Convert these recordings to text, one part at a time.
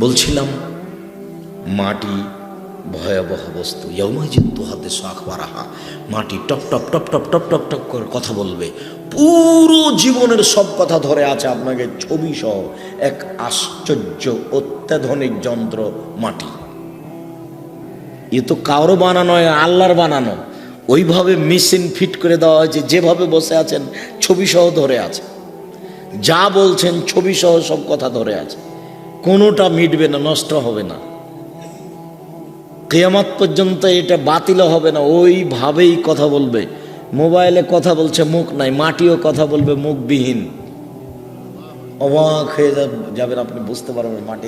বলছিলাম, মাটি ভয়াবহ বস্তু। ইয়মাজিন্তু হাতে শাখ বারাহা মাটি টপ টপ টপ টপ টপ টপ টপ করে কথা বলবে। পুরো জীবনের সব কথা ধরে আছে আপনাকে ছবি সহ এক আশ্চর্য অত্যাধুনিক যন্ত্র মাটি। এ তো কারও বানানো আল্লাহর বানানো। ওইভাবে মেশিন ফিট করে দেওয়া হয়েছে, যেভাবে বসে আছেন ছবি সহ ধরে আছে। যা বলছেন ছবি সহ সব কথা ধরে আছে। কোনোটা মিটবে না, নষ্ট হবে না। কেয়ামত পর্যন্ত এটা বাতিল হবে না, ওইভাবেই কথা বলবে। মোবাইলে কথা বলছে, মুখ নাই, মাটিও কথা বলবে, মুখবিহীন। অবাক হয়ে যাবেন আপনি, বুঝতে পারবেন মাটি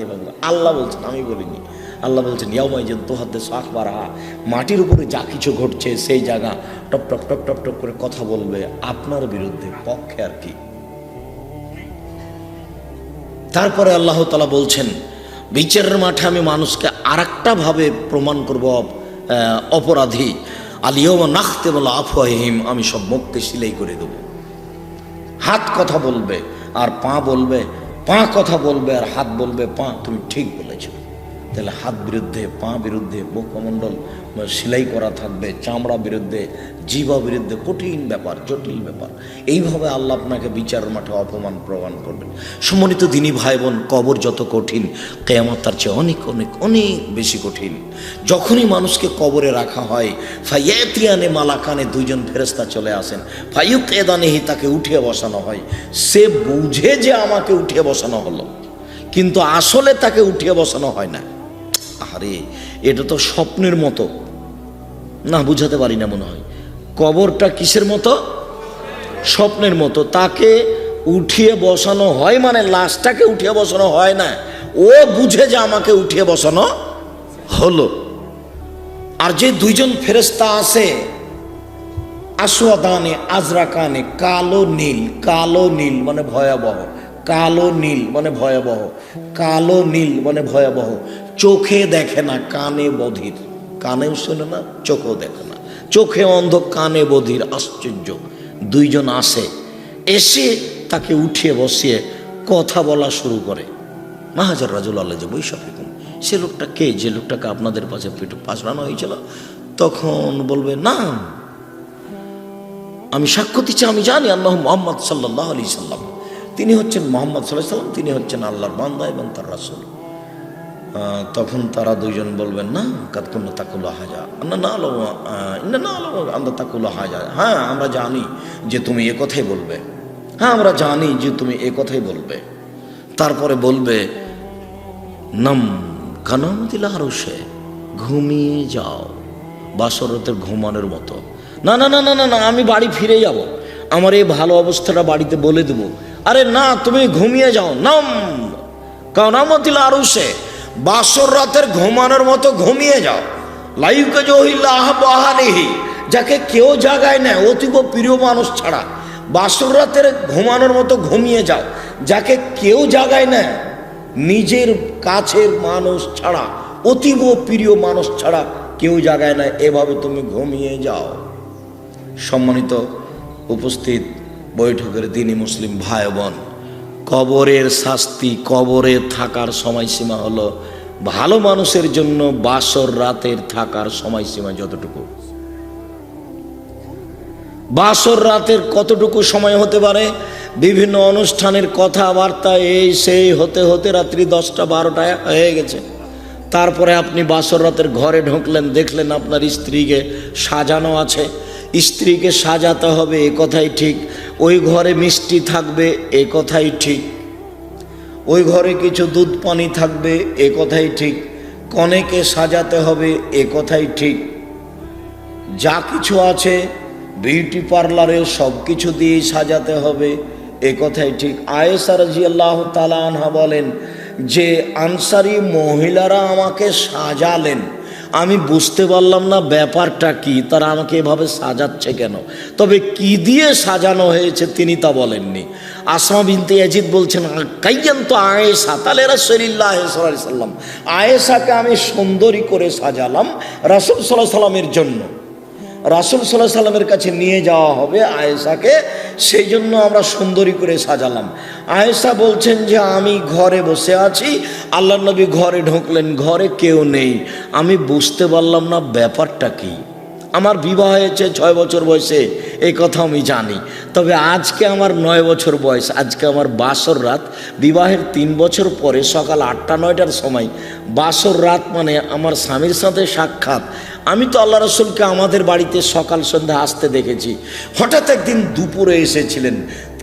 আল্লাহ বলছেন, আমি বলিনি। আল্লাহ বলছেন ইয়ামাই যেন তোহাতে শাখ বাড়া মাটির উপরে যা কিছু ঘটছে, সেই জায়গা টপ টপ টপ টপ টপ করে কথা বলবে, আপনার বিরুদ্ধে, পক্ষে আর কি। তারপরে আল্লাহ তালা বলছেন, বিচারের মাঠে আমি মানুষকে আর ভাবে প্রমাণ করব অপরাধী। আলিয়ম নাখতে বলা আফহিম আমি সব মুখকে সিলাই করে দেব। হাত কথা বলবে, আর পা বলবে, পা কথা বলবে, আর হাত বলবে, পা, তুমি ঠিক বলেছ। তাহলে হাত বিরুদ্ধে, পা বিরুদ্ধে, মুখমণ্ডল সেলাই করা থাকবে, চামড়া বিরুদ্ধে জীবা বিরুদ্ধে, কঠিন ব্যাপার, জটিল ব্যাপার। এইভাবে আল্লাহ আপনাকে বিচার মাঠে অপমান প্রমাণ করবেন। সম্মানিত দিনী ভাই বোন কবর যত কঠিন, কেয়ামত তার চেয়ে অনেক অনেক অনেক বেশি কঠিন। যখনই মানুষকে কবরে রাখা হয়, ফাইয়াতিয়ানে মালাকানে দুইজন ফেরেস্তা চলে আসেন। ফাইয়ুক এদানেহি তাকে উঠিয়ে বসানো হয়। সে বুঝে যে আমাকে উঠিয়ে বসানো হলো। কিন্তু আসলে তাকে উঠিয়ে বসানো হয় না। আরে এটা তো স্বপ্নের মতো। না, বুঝাতে পারি না মনে হয়। কবরটা কিসের মতো? স্বপ্নের মতো। তাকে উঠিয়ে বসানো হয় মানে লাশটাকে উঠিয়ে বসানো হয় না। ও বুঝে যে আমাকে উঠিয়ে বসানো হলো। আর যে দুইজন ফেরেস্তা আছে আসোয়াদানে আজরাকানে, কালো নীল কালো নীল মানে ভয়াবহ। কালো নীল মানে ভয়াবহ। কালো নীল মানে ভয়াবহ। চোখে দেখে না, কানে বধির। কানেও শোনে না, চোখেও দেখে না। চোখে অন্ধ, কানে বধির, আশ্চর্য। দুইজন আসে, এসে তাকে উঠিয়ে বসিয়ে কথা বলা শুরু করে। মাহাজার রাজুল আল্লাহ যে বৈশাফিকুম সে লোকটা কে? যে লোকটাকে আপনাদের পাশে পেটে পাশড়ানো হয়েছিল। তখন বলবে, না, আমি সাক্ষ্য দিচ্ছি, আমি জানি আল্লাহ মোহাম্মদ সাল্লাহ আলি সাল্লাম। তিনি হচ্ছেন মোহাম্মদ সাল্লাহ সাল্লাম তিনি হচ্ছেন আল্লাহর বান্দা এবং তার রাসুল। তখন তারা দুইজন বলবেন, না কাতকুল্লা তাকুল্লা হাজা। না না আলো না আলো আমরা তাকুল্লা হাজা। হ্যাঁ আমরা জানি যে তুমি এ কথাই বলবে। হ্যাঁ আমরা জানি যে তুমি এ কথাই বলবে। তারপরে বলবে, নাম কানামতিলা আরও সে ঘুমিয়ে যাও, বাসরতের ঘুমানোর মতো। না না না না না, আমি বাড়ি ফিরে যাব। আমার এই ভালো অবস্থাটা বাড়িতে বলে দেব। আরে না, তুমি ঘুমিয়ে যাও, নাম। কানামতিলা আরও সে বাসর রাতের ঘুমানোর মতো ঘুমিয়ে যাও। লাইকে জহিল্লাহ বাহানিহি যাকে কেউ জাগায় না অতীব প্রিয় মানুষ ছাড়া। বাসর রাতের ঘুমানোর মতো ঘুমিয়ে যাও, যাকে কেউ জাগায় না নিজের কাছের মানুষ ছাড়া, অতীব প্রিয় মানুষ ছাড়া কেউ জাগায় না এভাবে তুমি ঘুমিয়ে যাও। সম্মানিত উপস্থিত বৈঠকের দিনই মুসলিম ভাই বোন। কবরের শাস্তি, কবরে থাকার সময়সীমা হলো ভালো মানুষের জন্য বাসর রাতের থাকার সময়সীমা যতটুকু। বাসর রাতের কতটুকু সময় হতে পারে? বিভিন্ন অনুষ্ঠানের কথাবার্তা এই সেই হতে হতে রাত্রি দশটা, বারোটায় হয়ে গেছে। তারপরে আপনি বাসর রাতের ঘরে ঢুকলেন, দেখলেন আপনার স্ত্রীকে সাজানো আছে। স্ত্রীকে সাজাতে হবে, এ কথাই ঠিক। ওই ঘরে মিষ্টি থাকবে, এ কথাই ঠিক। ওই ঘরে কিছু দুধ পানি থাকবে, এ কথাই ঠিক। কনেকে সাজাতে হবে, এ কথাই ঠিক। যা কিছু আছে, বিউটি পার্লারে সব কিছু দিয়েই সাজাতে হবে, এ কথাই ঠিক। আয়েসা রাজি আল্লাহ আনহা বলেন, যে আনসারি মহিলারা আমাকে সাজালেন আমি বুঝতে পারলাম না ব্যাপারটা কি, তারা আমাকে এভাবে সাজাচ্ছে কেন? তবে কি দিয়ে সাজানো হয়েছে তিনি তা বলেননি। আসমা বিনতে ইয়াজিদ বলছেন, কাইয়ান তো আয়েসা তাহলে রাসূলুল্লাহ সাল্লাম আয়েসাকে আমি সুন্দরী করে সাজালাম রাসূল সাল্লাহ সাল্লামের জন্য। রাসুল সাল্লাহ সাল্লামের কাছে নিয়ে যাওয়া হবে আয়েশাকে, সেই জন্য আমরা সুন্দরী করে সাজালাম। আয়েশা বলছেন যে, আমি ঘরে বসে আছি আল্লাহ নবী ঘরে ঢুকলেন, ঘরে কেউ নেই। আমি বুঝতে পারলাম না ব্যাপারটা কী। আমার বিবাহ হয়েছে ছয় বছর বয়সে, এই কথা আমি জানি। তবে আজকে আমার নয় বছর বয়স, আজকে আমার বাসর রাত, বিবাহের তিন বছর পরে সকাল আটটা, নয়টার সময়, বাসর রাত মানে আমার স্বামীর সাথে সাক্ষাৎ। আমি তো আল্লাহ রসুলকে আমাদের বাড়িতে সকাল সন্ধ্যা আসতে দেখেছি। হঠাৎ একদিন দুপুরে এসেছিলেন।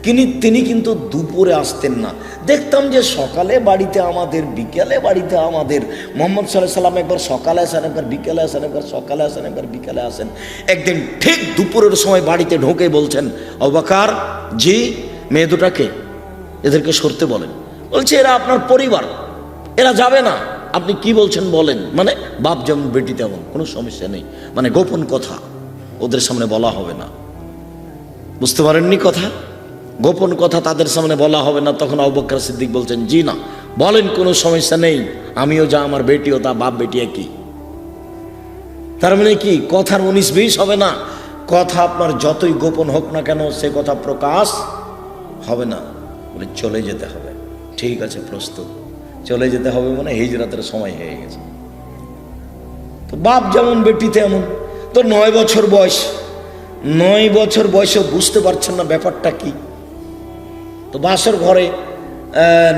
তিনি তিনি কিন্তু দুপুরে আসতেন না। দেখতাম যে সকালে বাড়িতে আমাদের, বিকেলে বাড়িতে আমাদের, মোহাম্মদ সাল্লাহ সাল্লাম একবার সকালে আসেন, একবার বিকেলে আসেন, একবার সকালে আসেন, একবার বিকেলে আসেন। একদিন ঠিক দুপুরের সময় বাড়িতে ঢোকে বলছেন, অবাকার, জি, মেয়ে দুটাকে এদেরকে সরতে বলেন। বলছে, এরা আপনার পরিবার। এরা যাবে না। আপনি কি বলছেন বলেন? মানে বাপ যেমন, বেটি তেমন, কোনো সমস্যা নেই। মানে গোপন কথা, ওদের সামনে বলা হবে না। বুঝতে পারেননি কথা? গোপন কথা তাদের সামনে বলা হবে না, তখন অবক্কর সিদ্দিক বলছেন, জি না, বলেন কোনো সমস্যা নেই, আমিও যা, আমার বেটিও তা বাপ বেটি একই। তার মানে কি, কথার উনিশ বিশ হবে না? কথা আপনার যতই গোপন হোক না কেন, সে কথা প্রকাশ হবে না। বলে চলে যেতে হবে। ঠিক আছে, প্রস্তুত। চলে যেতে হবে মানে হিজরাতের সময় হয়ে গেছে। তো বাপ যেমন বেটি তেমন। তো নয় বছর বয়স। নয় বছর বয়সে বুঝতে পারছেন না ব্যাপারটা কি। তো বাসর ঘরে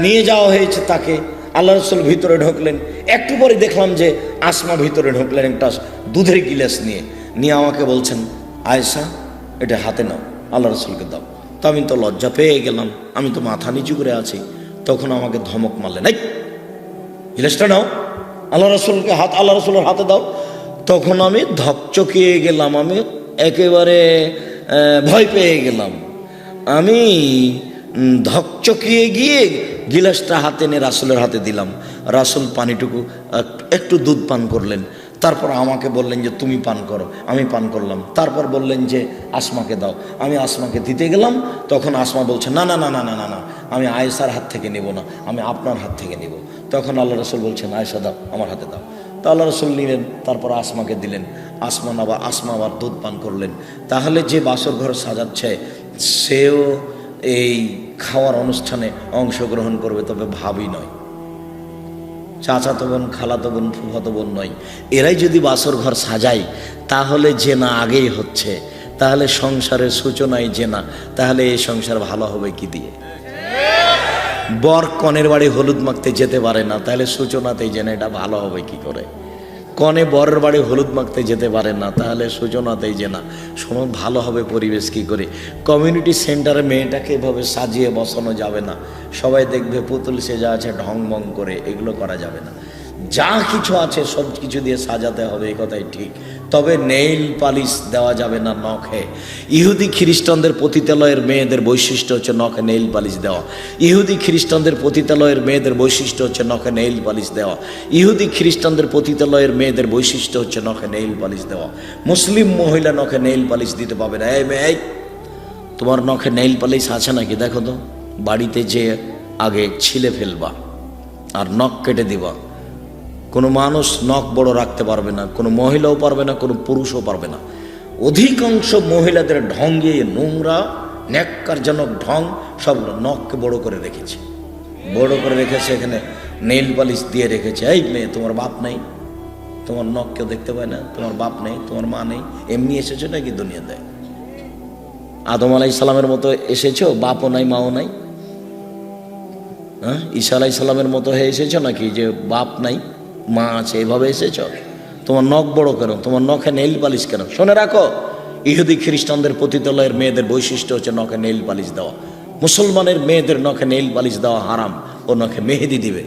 নিয়ে যাওয়া হয়েছে তাকে। আল্লাহ রসুল ভিতরে ঢুকলেন। একটু পরে দেখলাম যে আসমা ভিতরে ঢুকলেন একটা দুধের গিলাস নিয়ে। নিয়ে আমাকে বলছেন আয়সা এটা হাতে নাও। আল্লাহ রসুলকে দাও। তো আমি তো লজ্জা পেয়ে গেলাম। আমি তো মাথা নিচু করে আছি। তখন আমাকে ধমক মারলেন, এই গিলাসটা নাও। আল্লাহ রসুলকে হাত, আল্লাহ রসুলের হাতে দাও। তখন আমি ধকচকিয়ে গেলাম, আমি একেবারে ভয় পেয়ে গেলাম। আমি ধকচকিয়ে গিয়ে গিলাসটা হাতে নিয়ে রাসুলের হাতে দিলাম। রাসুল পানিটুকু একটু দুধ পান করলেন। তারপর আমাকে বললেন যে, তুমি পান করো। আমি পান করলাম। তারপর বললেন যে, আসমাকে দাও। আমি আসমাকে দিতে গেলাম। তখন আসমা বলছে, না না না না না না না, আমি আয়েসার হাত থেকে নেব না। আমি আপনার হাত থেকে নেব। তখন আল্লাহ রসুল বলছেন, আয়েশা, দাও, আমার হাতে দাও। তো আল্লাহ রসুল নিলেন, তারপর আসমাকে দিলেন। আসমান আবার আসমা আবার দুধ পান করলেন। তাহলে যে বাসর ঘর সাজাচ্ছে, সেও এই খাওয়ার অনুষ্ঠানে অংশগ্রহণ করবে, তবে ভাবই নয়। চাচাতো বোন খালাতো বোন ফুফাতো বোন নয়। এরাই যদি বাসর ঘর সাজায়, তাহলে যে না আগেই হচ্ছে। তাহলে সংসারের সূচনায় জেনা। তাহলে এই সংসার ভালো হবে কি দিয়ে? বর কনের বাড়ি হলুদ মাখতে যেতে পারে না, তাহলে সূচনাতেই জেনে এটা ভালো হবে কি করে? কনে বরের বাড়ি হলুদ মাখতে যেতে পারে না, তাহলে সূচনাতেই যে না ভালো হবে পরিবেশ কি করে? কমিউনিটি সেন্টারে মেয়েটাকে এভাবে সাজিয়ে বসানো যাবে না, সবাই দেখবে পুতুল সেজা আছে, ঢং মং করে, এগুলো করা যাবে না। যা কিছু আছে সব কিছু দিয়ে সাজাতে হবে এ কথাই ঠিক। তবে নেইল পালিশ দেওয়া যাবে না নখে। ইহুদি খ্রিস্টানদের পতিতালয়ের মেয়েদের বৈশিষ্ট্য হচ্ছে নখে নেইল পালিশ দেওয়া। ইহুদি খ্রিস্টানদের পতিতালয়ের মেয়েদের বৈশিষ্ট্য হচ্ছে নখে নেইল পালিশ দেওয়া। ইহুদি খ্রিস্টানদের পতিতালয়ের মেয়েদের বৈশিষ্ট্য হচ্ছে নখে নেইল পালিশ দেওয়া। মুসলিম মহিলা নখে নেইল পালিশ দিতে পাবে না। এই মেয়ে তোমার নখে নেইল পালিশ আছে নাকি? দেখো তো, বাড়িতে যে আগে ছিলে ফেলবা আর নখ কেটে দিবা। কোনো মানুষ নখ বড় রাখতে পারবে না, কোনো মহিলাও পারবে না, কোনো পুরুষও পারবে না। অধিকাংশ মহিলাদের ঢঙ্গে নোংরা, ন্যাক্কারজনক ঢং সব নখকে বড় করে রেখেছে। বড় করে রেখেছে এখানে, নেইল পালিশ দিয়ে রেখেছে। এই মেয়ে, তোমার বাপ নেই। তোমার নখ কেউ দেখতে পায় না, তোমার বাপ নেই, তোমার মা নেই। এমনি এসেছ নাকি দুনিয়াতে? আদম আলাই সালামের মতো এসেছ, বাপও নাই, মাও নাই? হ্যাঁ ঈশা আলাই মতো হয়ে এসেছ নাকি যে বাপ নাই? মা আছে, এভাবে এসেছ? তোমার নখ বড় কেন? তোমার নখে নেইল পালিশ কেন? শুনে রাখো, ইহুদি খ্রিস্টানদের পতিতলয়ের মেয়েদের বৈশিষ্ট্য হচ্ছে নখে নেইল পালিশ দেওয়া। মুসলমানের মেয়েদের নখে নেইল পালিশ দেওয়া হারাম, ও নখে মেহেদি দিবে।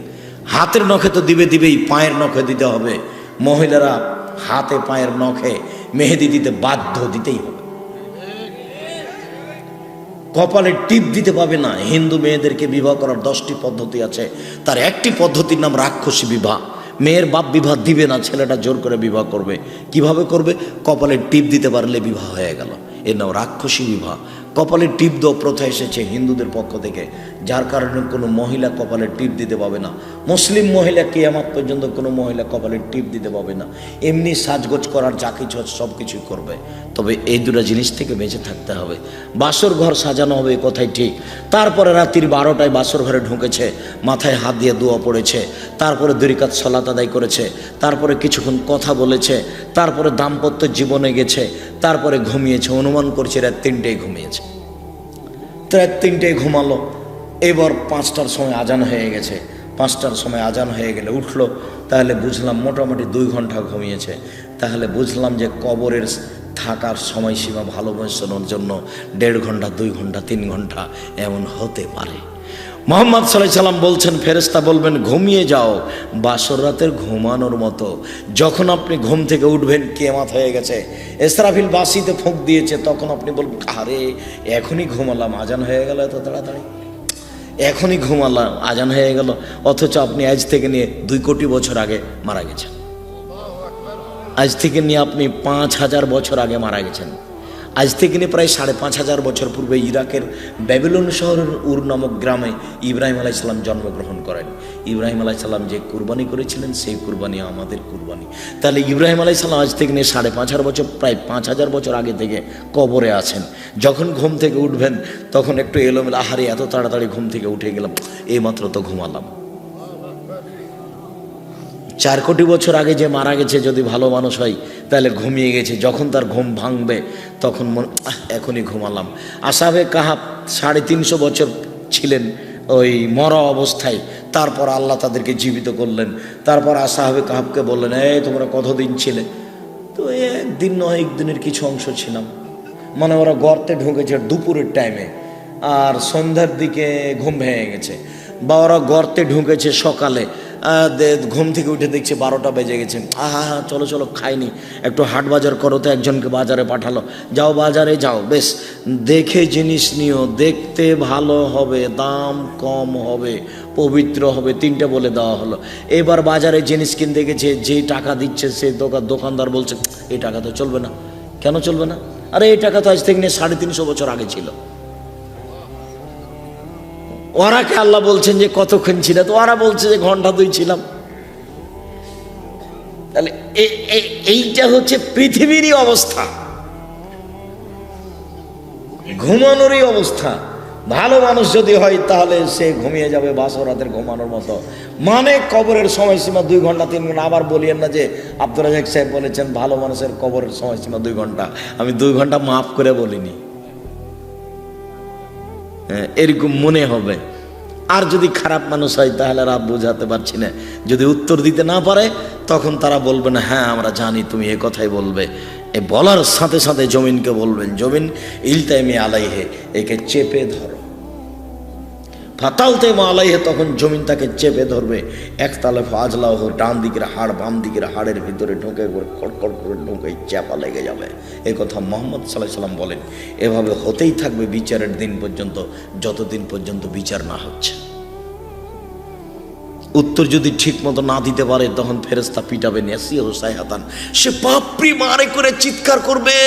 হাতের নখে তো দিবে দিবেই, পায়ের নখে দিতে হবে। মহিলারা হাতে পায়ের নখে মেহেদি দিতে বাধ্য দিতেই হবে। কপালে টিপ দিতে পাবে না। হিন্দু মেয়েদেরকে বিবাহ করার দশটি পদ্ধতি আছে। তার একটি পদ্ধতির নাম রাক্ষসী বিবাহ। মেয়ের বাপ বিবাহ দিবে না, ছেলেটা জোর করে বিবাহ করবে। কীভাবে করবে? কপালে টিপ দিতে পারলে বিবাহ হয়ে গেল। এর নাম রাক্ষসী বিবাহ। কপালে টিপ দেওয়া প্রথা এসেছে হিন্দুদের পক্ষ থেকে। যার কারণে কোনো মহিলা কপালে টিপ দিতে পাবে না। মুসলিম মহিলা কিয়ামাত পর্যন্ত কোনো মহিলা কপালে টিপ দিতে পাবে না। এমনি সাজগোজ করার যা কিছু সব কিছুই করবে। তবে এই দুটো জিনিস থেকে বেঁচে থাকতে হবে। বাসর ঘর সাজানো হবে এ কথাই ঠিক। তারপরে রাত্রির বারোটায় বাসর ঘরে ঢুকেছে, মাথায় হাত দিয়ে দোয়া পড়েছে, তারপরে দুরিকাত সলাত আদায় করেছে, তারপরে কিছুক্ষণ কথা বলেছে, তারপরে দাম্পত্য জীবনে গেছে, তারপরে ঘুমিয়েছে, অনুমান করছে, রাত তিনটেই ঘুমিয়েছে। তো রাত তিনটেই ঘুমালো। এবার পাঁচটার সময় আজান হয়ে গেছে। পাঁচটার সময় আজান হয়ে গেলে উঠল, তাহলে বুঝলাম মোটামুটি দুই ঘণ্টা ঘুমিয়েছে। তাহলে বুঝলাম যে কবরের থাকার সময়সীমা ভালোবাসানোর জন্য দেড় ঘণ্টা, দুই ঘণ্টা, তিন ঘণ্টা এমন হতে পারে। মোহাম্মদ সাল্লাহ সাল্লাম বলছেন ফেরেস্তা বলবেন, ঘুমিয়ে যাও, বাসর রাতের ঘুমানোর মতো। যখন আপনি ঘুম থেকে উঠবেন কেমাত হয়ে গেছে। এসরাফিল বাসিতে ফুঁক দিয়েছে, তখন আপনি বলবেন, আরে, এখনই ঘুমালাম, আজান হয়ে গেল এত তাড়াতাড়ি? এখনই ঘুমালাম আজান হয়ে গেল। অথচ আপনি আজ থেকে নিয়ে দুই কোটি বছর আগে মারা গেছেন। আজ থেকে নিয়ে আপনি পাঁচ হাজার বছর আগে মারা গেছেন। আজ থেকে প্রায় সাড়ে পাঁচ হাজার বছর পূর্বে ইরাকের ব্যাবিলন শহরের উর নামক গ্রামে ইব্রাহিম আলাইসাল্লাম জন্মগ্রহণ করেন। ইব্রাহিম আলাইসাল্লাম যে কুরবানি করেছিলেন, সেই কুরবানি আমাদের কুরবানি। তাহলে ইব্রাহিম আলাইসাল্লাম আজ থেকে নিয়ে সাড়ে পাঁচ হাজার বছর, প্রায় পাঁচ হাজার বছর আগে থেকে কবরে আছেন। যখন ঘুম থেকে উঠবেন, তখন একটু এলোমেলো, আহারে, এত তাড়াতাড়ি ঘুম থেকে উঠে গেলাম, এইমাত্র তো ঘুমালাম। চার কোটি বছর আগে যে মারা গেছে, যদি ভালো মানুষ হয় তাহলে ঘুমিয়ে গেছে। যখন তার ঘুম ভাঙবে, তখন মন- এখনই ঘুমালাম। আসাবে কাহাব সাড়ে তিনশো বছর ছিলেন ওই মরা অবস্থায়। তারপর আল্লাহ তাদেরকে জীবিত করলেন। তারপর আসাহাবে কাহাবকে বললেন, এই, তোমরা কতদিন ছিলে? তো একদিন নয়, একদিনের কিছু অংশ ছিলাম। মানে ওরা গর্তে ঢুকেছে দুপুরের টাইমে আর সন্ধ্যার দিকে ঘুম ভেঙে গেছে। বা ওরা গর্তে ঢুকেছে সকালে। ঘুম থেকে উঠে দেখছে বারোটা বেজে গেছে। আহা হা চলো চলো, খাইনি। একটু হাট বাজার করো তো একজনকে বাজারে পাঠালো। যাও বাজারে যাও, বেশ। দেখে জিনিস নিও, দেখতে ভালো হবে, দাম কম হবে, পবিত্র হবে, তিনটে বলে দেওয়া হলো। এবার বাজারে জিনিস কিনতে গেছে, যে টাকা দিচ্ছে সে দোকান দোকানদার বলছে, এই টাকা তো চলবে না। কেন চলবে না? আরে, এই টাকা তো আজ থেকে নিয়ে সাড়ে তিনশো বছর আগে ছিল। ওরাকে আল্লাহ বলছেন যে কতক্ষণ ছিল? তো ওরা বলছে যে ঘণ্টা দুই ছিলাম। তাহলে এইটা হচ্ছে পৃথিবীরই অবস্থা। ঘুমানোরই অবস্থা। ভালো মানুষ যদি হয়, তাহলে সে ঘুমিয়ে যাবে বাসর রাতের ঘুমানোর মতো। মানে কবরের সময়সীমা দুই ঘণ্টা, তিন ঘণ্টা। আবার বলিয়েন না যে আব্দুল রাজাক সাহেব বলেছেন, ভালো মানুষের কবরের সময়সীমা দুই ঘণ্টা। আমি দুই ঘণ্টা মাফ করে বলিনি। এরকম মনে হবে। আর যদি খারাপ মানুষ হয়, তাহলে আর বোঝাতে পারছি না। যদি উত্তর দিতে না পারে, তখন তারা বলবে না হ্যাঁ আমরা জানি, তুমি এ কথাই বলবে। এ বলার সাথে সাথে জমিনকে বলবেন, জমিন ইলতাইমি আলাইহে, একে চেপে ধরো। ফাতালতে মালাইহে, তখন জমিন তাকে চেপে ধরবে। একতালে ফাজলা হোক ডান দিকের হাড় বাম দিকের হাড়ের ভিতরে ঢুকে করে কড়কড় করে ঢুকে চাপা লেগে যাবে। এ কথা মোহাম্মদ সাল্লাহ সাল্লাম বলেন। এভাবে হতেই থাকবে বিচারের দিন পর্যন্ত, যতদিন পর্যন্ত বিচার না হচ্ছে। উত্তর যদি ঠিক মতো না দিতে পারে, তখন ফেরেস্তা পিটাবে নেসিয়া হাতান সে পাপড়ি মারে করে চিৎকার করবে।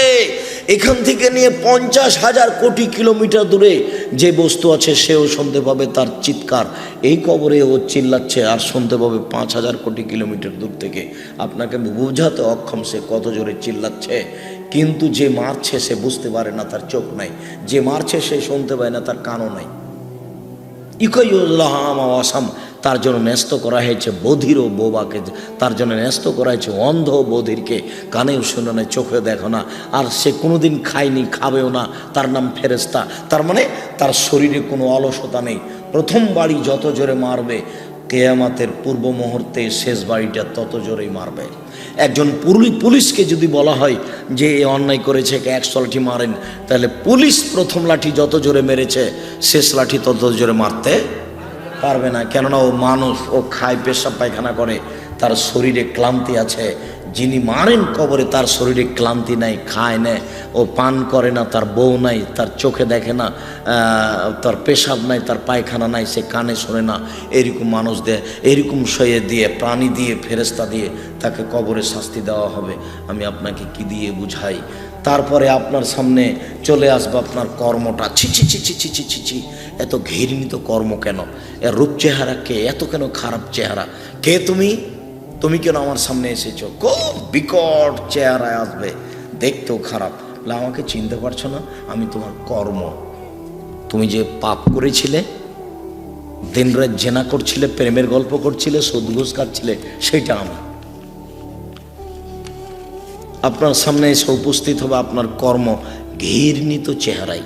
এখান থেকে নিয়ে পঞ্চাশ হাজার কোটি কিলোমিটার দূরে যে বস্তু আছে, সেও শুনতে পাবে তার চিৎকার। এই কবরে ও চিল্লাচ্ছে, আর শুনতে পাবে পাঁচ হাজার কোটি কিলোমিটার দূর থেকে। আপনাকে বোঝাতে অক্ষম, সে কত জোরে চিল্লাচ্ছে। কিন্তু যে মারছে, সে বুঝতে পারে না, তার চোখ নাই। যে মারছে, সে শুনতে পায় না, তার কানও নাই। ইকইউল্লাহ আসাম তার জন্য ন্যস্ত করা হয়েছে বধির ও বোবাকে তার জন্য ন্যস্ত করা হয়েছে অন্ধ বধিরকে। কানেও শুনে না, চোখে দেখো না। আর সে কোনোদিন খায়নি, খাবেও না। তার নাম ফেরেস্তা তার মানে তার শরীরে কোনো অলসতা নেই। প্রথম বাড়ি যত জোরে মারবে, কেয়ামাতের পূর্ব মুহূর্তে শেষ বাড়িটা তত জোরেই মারবে। একজন পুলি পুলিশকে যদি বলা হয় যে এ অন্যায় করেছে, একে একশো লাঠি মারেন, তাহলে পুলিশ প্রথম লাঠি যত জোরে মেরেছে, শেষ লাঠি তত জোরে মারতে পারবে না। কেননা ও মানুষ, ও খায়, পেশাব পায়খানা করে, তার শরীরে ক্লান্তি আছে। যিনি মারেন কবরে, তার শরীরে ক্লান্তি নাই, খায় নেয় ও পান করে না, তার বউ নাই, তার চোখে দেখে না তার পেশাব নাই, তার পায়খানা নাই, সে কানে শোনে না। এরকম মানুষ দেয়, এরকম শয়ে দিয়ে, প্রাণী দিয়ে ফেরেস্তা দিয়ে তাকে কবরে শাস্তি দেওয়া হবে। আমি আপনাকে কি দিয়ে বুঝাই? তারপরে আপনার সামনে চলে আসবে আপনার কর্মটা। ছি ছিচি ছিচি ছিচি ছি এত ঘৃণিত কর্ম কেন? এর রূপ চেহারা কে? এত কেন খারাপ চেহারা? কে তুমি? তুমি কেন আমার সামনে এসেছ? খুব বিকট চেহারায় আসবে। দেখতেও খারাপ। আমাকে চিনতে পারছ না, আমি তোমার কর্ম। তুমি যে পাপ করেছিলে, দিনরাত জেনা করছিলে, প্রেমের গল্প করছিলে সদগোস কাটছিলে, সেটা আমার। আপনার সামনে এসে উপস্থিত হবে আপনার কর্ম ঘৃণিত চেহারাই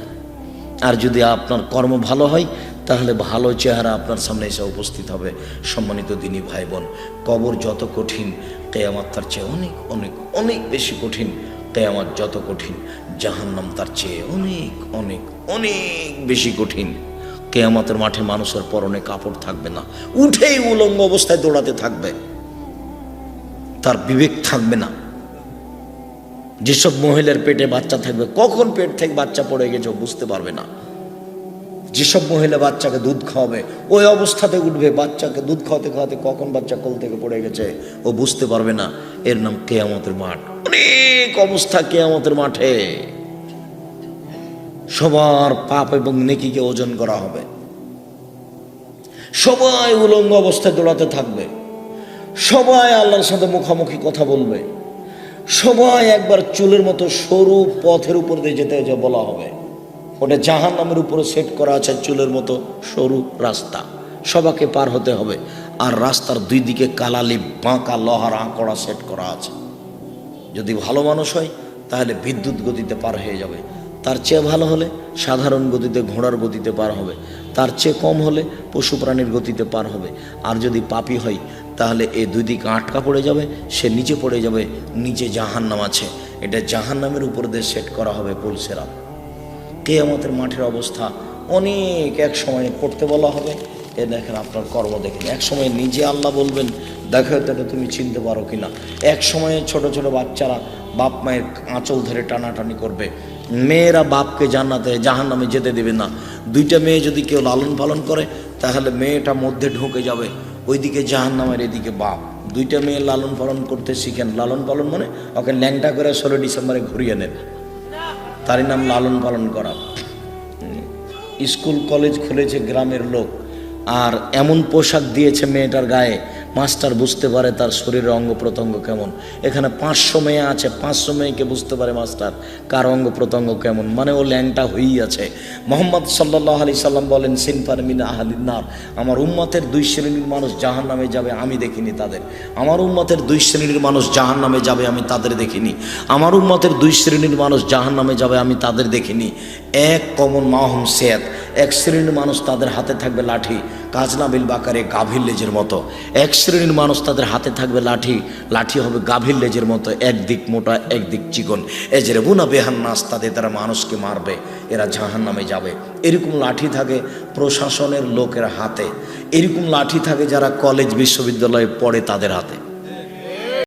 আর যদি আপনার কর্ম ভালো হয়, তাহলে ভালো চেহারা আপনার সামনে এসে উপস্থিত হবে, সম্মানিত দিনী ভাই বোন কবর যত কঠিন, কেয়ামাত তার চেয়ে অনেক অনেক অনেক বেশি কঠিন। কেয়ামাত যত কঠিন, জাহান্নাম তার চেয়ে অনেক অনেক অনেক বেশি কঠিন। কেয়ামাতের মাঠে মানুষের পরনে কাপড় থাকবে না। উঠেই উলঙ্গ অবস্থায় দৌড়াতে থাকবে। তার বিবেক থাকবে না। যেসব মহিলার পেটে বাচ্চা থাকবে, কখন পেট থেকে বাচ্চা পড়ে গেছে বুঝতে পারবে না। যেসব মহিলা বাচ্চাকে দুধ খাওয়াবে, ওই অবস্থাতে উঠবে, বাচ্চাকে দুধ খাওয়াতে খাওয়াতে কখন বাচ্চা কোল থেকে পড়ে গেছে, ও বুঝতে পারবে না। এর নাম কেয়ামতের মাঠ। অনেক অবস্থা কেয়ামতের মাঠে। সবার পাপ এবং নেকিকে ওজন করা হবে। সবাই উলঙ্গ অবস্থায় দৌড়াতে থাকবে। সবাই আল্লাহর সাথে মুখামুখি কথা বলবে। সবাই একবার চুলের মতো সরু পথের উপর দিয়ে যেতে যে বলা হবে। ওটা জাহান নামের উপরে সেট করা আছে চুলের মতো সরু রাস্তা। সবাকে পার হতে হবে। আর রাস্তার দুই দিকে কালালি বাঁকা লোহার আঁকড়া সেট করা আছে। যদি ভালো মানুষ হয়, তাহলে বিদ্যুৎ গতিতে পার হয়ে যাবে। তার চেয়ে ভালো হলে সাধারণ গতিতে, ঘোড়ার গতিতে পার হবে। তার চেয়ে কম হলে পশু প্রাণীর গতিতে পার হবে। আর যদি পাপি হয় তাহলে এ দুই দিকে আটকা পড়ে যাবে, সে নিচে পড়ে যাবে, নিচে জাহান্নাম আছে। এটা জাহান্নামের উপর দিয়ে সেট করা হবে পুলসেরা কে আমাদের মাঠের অবস্থা অনেক এক সময় করতে বলা হবে। এ দেখেন আপনার কর্ম দেখেন। এক সময় নিজে আল্লাহ বলবেন, দেখো, এটা তুমি চিনতে পারো কিনা? এক সময়ে ছোট ছোট বাচ্চারা বাপ মায়ের আঁচল ধরে টানাটানি করবে। মেয়েরা বাপকে জান্নাতে জাহান নামে যেতে দেবে না। দুইটা মেয়ে যদি কেউ লালন পালন করে, তাহলে মেয়েটা মধ্যে ঢুকে যাবে। ওইদিকে জাহান নামের এদিকে বাপ। দুইটা মেয়ে লালন পালন করতে শিখেন। লালন পালন মানে ওকে ল্যাংটা করে ষোলো ডিসেম্বরে ঘুরিয়ে নেন তারই নাম লালন পালন করা। স্কুল, কলেজ খুলেছে গ্রামের লোক। আর এমন পোশাক দিয়েছে মেয়েটার গায়ে মাস্টার বুঝতে পারে তার শরীরের অঙ্গ প্রত্যঙ্গ কেমন। এখানে পাঁচশো মেয়ে আছে, পাঁচশো মেয়েকে বুঝতে পারে মাস্টার কার অঙ্গ প্রত্যঙ্গ কেমন। মানে ও ল্যাংটা হয়েই আছে। মোহাম্মদ সাল্লাহ আলি সাল্লাম বলেন, সিনফার মিনা আহালিনার আমার উম্মতের দুই শ্রেণির মানুষ জাহান নামে যাবে, আমি দেখিনি তাদের। আমার উম্মতের দুই শ্রেণির মানুষ জাহান নামে যাবে, আমি তাদের দেখিনি। আমার উম্মতের দুই শ্রেণির মানুষ জাহান নামে যাবে, আমি তাদের দেখিনি। এক কমন মাহম সেয়াত এক শ্রেণির মানুষ তাদের হাতে থাকবে লাঠি কাজনাবিল বাকারে গাভীর লেজের মতো। এক শ্রেণির মানুষ তাদের হাতে থাকবে লাঠি লাঠি হবে গাভীর লেজের মতো একদিক মোটা একদিক চিকন। এজের বুনা বেহান নাস, তাদের তারা মানুষকে মারবে, এরা জাহান নামে যাবে। এরকম লাঠি থাকে প্রশাসনের লোকের হাতে। এরকম লাঠি থাকে যারা কলেজ, বিশ্ববিদ্যালয়ে পড়ে তাদের হাতে।